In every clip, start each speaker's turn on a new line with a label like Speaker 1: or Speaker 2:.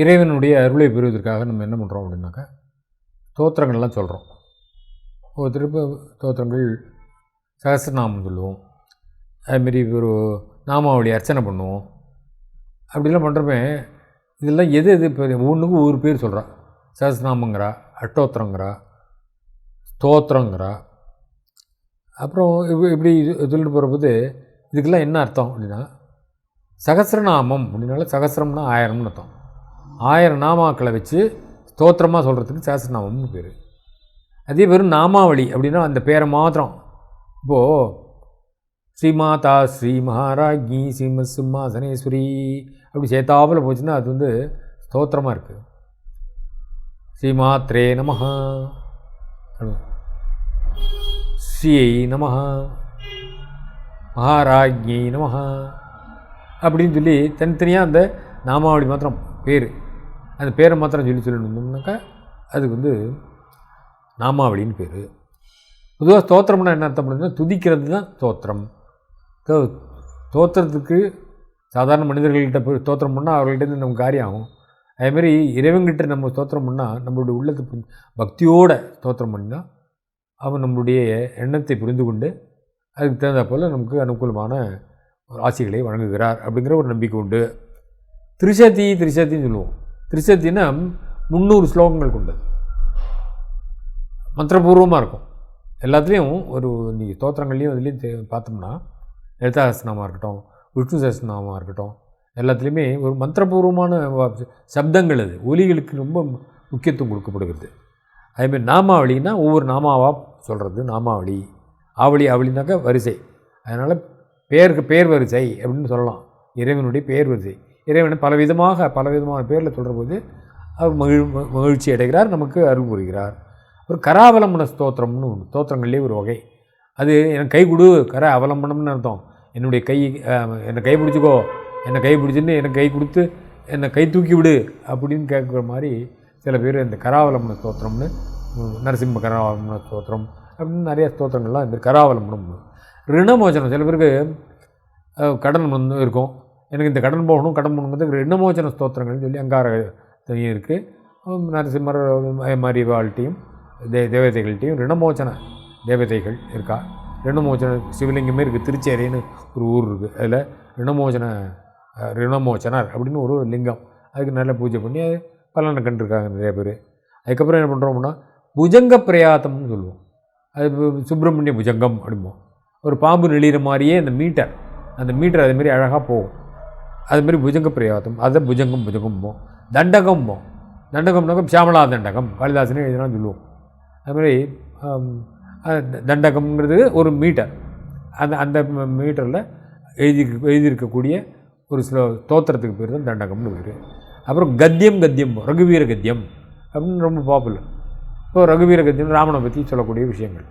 Speaker 1: இறைவனுடைய அருளை பெறுவதற்காக நம்ம என்ன பண்ணுறோம் அப்படின்னாக்கா தோத்திரங்கள்லாம் சொல்கிறோம் ஒரு திருப்ப தோத்திரங்கள் சகசிரநாமம் சொல்லுவோம். அதுமாரி ஒரு நாமாவளி அர்ச்சனை பண்ணுவோம். அப்படிலாம் பண்ணுறப்ப இதெல்லாம் எது எது இப்போ ஒவ்வொன்றுக்கும் ஒரு பேர் சொல்கிறா சகசிரநாமங்கிறா அட்டோத்திரங்கிறா ஸ்தோத்திரங்கிறா. அப்புறம் இப்படி இது சொல்லிட்டு போகிறபோது இதுக்கெல்லாம் என்ன அர்த்தம் அப்படின்னா சகசிரநாமம் அப்படின்னால சகசிரம்னா ஆயிரம்னு அர்த்தம். ஆயிரம் நாமாக்களை வச்சு ஸ்தோத்திரமாக சொல்கிறதுக்கு சகசிரநாமம்னு பேர். அதே வெறும் நாமாவளி அப்படின்னா அந்த பேரை மாத்திரம். இப்போது ஸ்ரீமாதா ஸ்ரீ மகாராஜி ஸ்ரீம சிம்மாசனேஸ்வரி அப்படி சேத்தாப்பில் போச்சுன்னா அது வந்து ஸ்தோத்திரமாக இருக்குது ஸ்ரீமாத்ரே நமஹா. ஸ்ரீயை நமஹா. மகாராஜ்ஞை நமஹா. அப்படின்னு சொல்லி தனித்தனியாக அந்த நாமாவளி மாத்திரம் பேர். அந்த பேரை மாத்திரம் சொல்லி சொல்லணும்னாக்கா அதுக்கு வந்து நாமாவளின்னு பேர். பொதுவாக ஸ்தோத்திரம்னா என்ன அர்த்தம் பண்ணுதுன்னா துதிக்கிறது தான் ஸ்தோத்திரம். தோ- சாதாரண மனிதர்கள்கிட்ட போய் ஸ்தோத்திரம் பண்ணால் அவர்கள்ட்ட நம்ம காரியம் ஆகும். அதேமாரி இறைவன்கிட்ட நம்ம ஸ்தோத்திரம் பண்ணால் நம்மளுடைய உள்ளத்தை பக்தியோடு தோத்திரம் ஸ்தோத்திரம் அவன் நம்மளுடைய எண்ணத்தை புரிந்து கொண்டு அதுக்கு தகுந்த போல் நமக்கு அனுகூலமான ஆசைகளை வழங்குகிறார் அப்படிங்கிற ஒரு நம்பிக்கை உண்டு. திரிசதி திரிசத்தின்னு சொல்லுவோம். திரிசத்தின்னா முந்நூறு ஸ்லோகங்கள் கொண்டது. மந்திரபூர்வமாக இருக்கும். எல்லாத்துலேயும் ஒரு நீங்கள் தோத்திரங்கள்லேயும் இதுலேயும் தே- பார்த்தோம்னா லலிதாசனமாக இருக்கட்டும் விஷ்ணு சஹஸ்ரநாமமாக இருக்கட்டும் எல்லாத்துலேயுமே ஒரு மந்திரபூர்வமான சப்தங்கள் அது. ஒலிகளுக்கு ரொம்ப முக்கியத்துவம் கொடுக்கப்படுகிறது. அதேமாதிரி நாமாவளின்னா ஒவ்வொரு நாமாவாக சொல்கிறது நாமாவளி. ஆவளி அவளினாக்கா வரிசை. அதனால் பேருக்கு பேர் வரிசை அப்படின்னு சொல்லலாம். இறைவனுடைய பேர் வரிசை. இறைவனை பலவிதமாக பலவிதமான பேரில் சொல்கிறபோது அவர் மகிழ் மகிழ்ச்சி அடைகிறார் நமக்கு அருள் புரிகிறார். ஒரு கராவலம்பன ஸ்தோத்திரம்னு ஒன்று ஸ்தோத்திரங்கள்லேயே ஒரு வகை. அது எனக்கு கை கொடு கர அவலம்பனம்னு அர்த்தம். என்னுடைய கை என்னை கை பிடிச்சிக்கோ என்னை கை பிடிச்சின்னு எனக்கு கை கொடுத்து என்னை கை தூக்கி விடு அப்படின்னு கேட்குற மாதிரி சில பேர் இந்த கராவலம்பன ஸ்தோத்திரம்னு நரசிம்ம கராவலம்பன ஸ்தோத்திரம் அப்படின்னு நிறைய ஸ்தோத்திரங்கள்லாம் இந்த கராவலம்பனம். ரிணமோச்சனம் சில பேருக்கு கடன் வந்து இருக்கும். எனக்கு இந்த கடன் போகணும் கடன் போகணுங்கிறது ரிணமோச்சன ஸ்தோத்திரங்கள்னு சொல்லி அங்கார தனியும் இருக்குது நரசிம்மர் மாதிரி வாழ்க்கையும் தே தேவதைகள்கிட்டையும் ரிணமோச்சன தேவதைகள் இருக்கா? ரிணமோச்சன சிவலிங்கமே இருக்குது திருச்சேரின்னு ஒரு ஊர் இருக்குது அதில் ரிணமோச்சன ரிணமோச்சனர் அப்படின்னு ஒரு லிங்கம். அதுக்கு நல்ல பூஜை பண்ணி அது பலனை கண்டிருக்காங்க நிறைய பேர். அதுக்கப்புறம் என்ன பண்ணுறோம்னா புஜங்க பிரயாத்தம்னு சொல்லுவோம். அது சுப்பிரமணிய புஜங்கம் அப்படிம்போம். ஒரு பாம்பு நெளிகிற மாதிரியே அந்த மீட்டர் அந்த மீட்டர் அதுமாரி அழகாக போகும். அதுமாரி புஜங்க பிரயோதம் அதை புஜங்கம் புஜங்கம்போம் தண்டகம்போம் தண்டகம்னாக்க சியாமலா தண்டகம். காளிதாசனே எழுதினா சொல்லுவோம். அதுமாதிரி தண்டகம்ங்கிறது ஒரு மீட்டர். அந்த அந்த மீட்டரில் எழுதி எழுதியிருக்கக்கூடிய ஒரு சில தோத்திரத்துக்கு பேர் தான் தண்டகம்னு பேர். அப்புறம் கத்தியம் கத்தியம் ரகுவீர கத்தியம் அப்படின்னு ரொம்ப பாப்புலர் இப்போ ரகுவீர கத்தியம் ராமனை பற்றி சொல்லக்கூடிய விஷயங்கள்.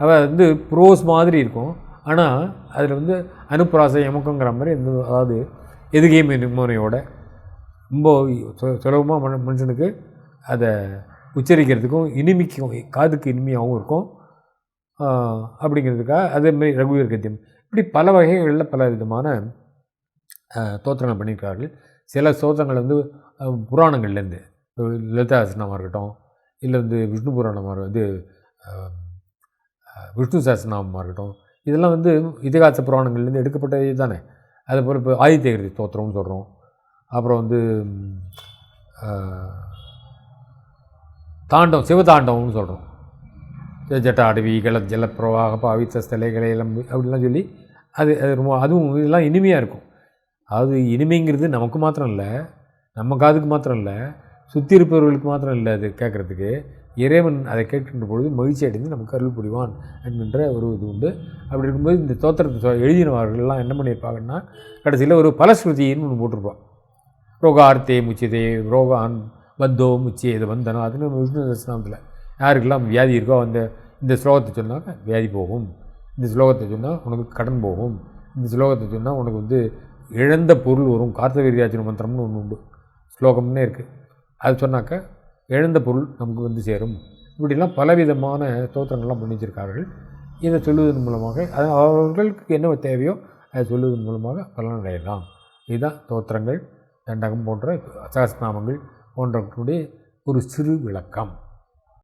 Speaker 1: அவள் வந்து ப்ரோஸ் மாதிரி இருக்கும். ஆனால் அதில் வந்து அனுப்பிராசை எமக்கங்கிற மாதிரி அதாவது எதுகை நிம்மனையோட ரொம்ப சுலபமாக மன மனுஷனுக்கு அதை உச்சரிக்கிறதுக்கும் இனிமைக்கும் காதுக்கு இனிமையாகவும் இருக்கும். அப்படிங்கிறதுக்காக அதேமாதிரி ரகுவீர் கத்தியம். இப்படி பல வகைகளில் பல விதமான தோத்திரங்கள் பண்ணியிருக்கார்கள். சில சோத்திரங்கள் வந்து புராணங்கள்லேருந்து லலிதாசனமாக இருக்கட்டும் இல்லை வந்து விஷ்ணு புராணமாக இது விஷ்ணு சஹஸ்ரநாமமாக இருக்கட்டும் இதெல்லாம் வந்து இதிகாச புராணங்கள்லேருந்து எடுக்கப்பட்டது தானே. அதுபோல் இப்போ ஆதித்யகிரி தோத்திரம்னு சொல்கிறோம் அப்புறம் வந்து ம், தாண்டவம் சிவதாண்டவம்னு சொல்கிறோம் ஜட்ட அடவி கல ஜலப்பிரவாக பாவித்த ஸ்தலைகளை எல்லாம் அப்படிலாம் சொல்லி அது அது ரொம்ப அதுவும் இதெல்லாம் இனிமையாக இருக்கும். அது இனிமைங்கிறது நமக்கு மாத்திரம் இல்லை நம்ம காதுக்கு மாத்திரம் இல்லை சுற்றி இருப்பவர்களுக்கு மாத்திரம் இல்லை அது கேட்குறதுக்கு. இறைவன் அதை கேட்கின்ற பொழுது மகிழ்ச்சி அடைந்து நமக்கு அருள் புரிவான் என்கின்ற ஒரு இது உண்டு. அப்படி இருக்கும்போது இந்த தோத்திரத்தை எழுதினவர்கள்லாம் என்ன பண்ணியிருப்பாங்கன்னா கடைசியில் ஒரு பலஸ்ருதின்னு ஒன்று போட்டிருப்பான் ரோகார்த்தே முச்சிதே ரோகான் பத்தோ முச்சியது வந்தனோ அதுன்னு விஷ்ணு தரிசனத்தில். யாருக்கெல்லாம் வியாதி இருக்கோ அந்த இந்த ஸ்லோகத்தை சொன்னாக்க வியாதி போகும். இந்த ஸ்லோகத்தை சொன்னால் உனக்கு கடன் போகும். இந்த ஸ்லோகத்தை சொன்னால் உனக்கு வந்து இழந்த பொருள் வரும். கார்த்தவீரியாச்சன மந்திரம்னு ஒன்று உண்டு. ஸ்லோகம்னே இருக்குது அது சொன்னாக்க இழந்த பொருள் நமக்கு வந்து சேரும். இப்படிலாம் பலவிதமான ஸ்தோத்திரங்கள்லாம் பண்ணி வச்சிருக்கார்கள் இதை சொல்லுவதன் மூலமாக அது அவர்களுக்கு என்ன தேவையோ அதை சொல்லுவதன் மூலமாக பலனடையலாம் இதுதான் தோத்திரங்கள் தண்டகம் போன்ற சகஸ்நாமங்கள் போன்றவற்றுடைய ஒரு சிறு விளக்கம்.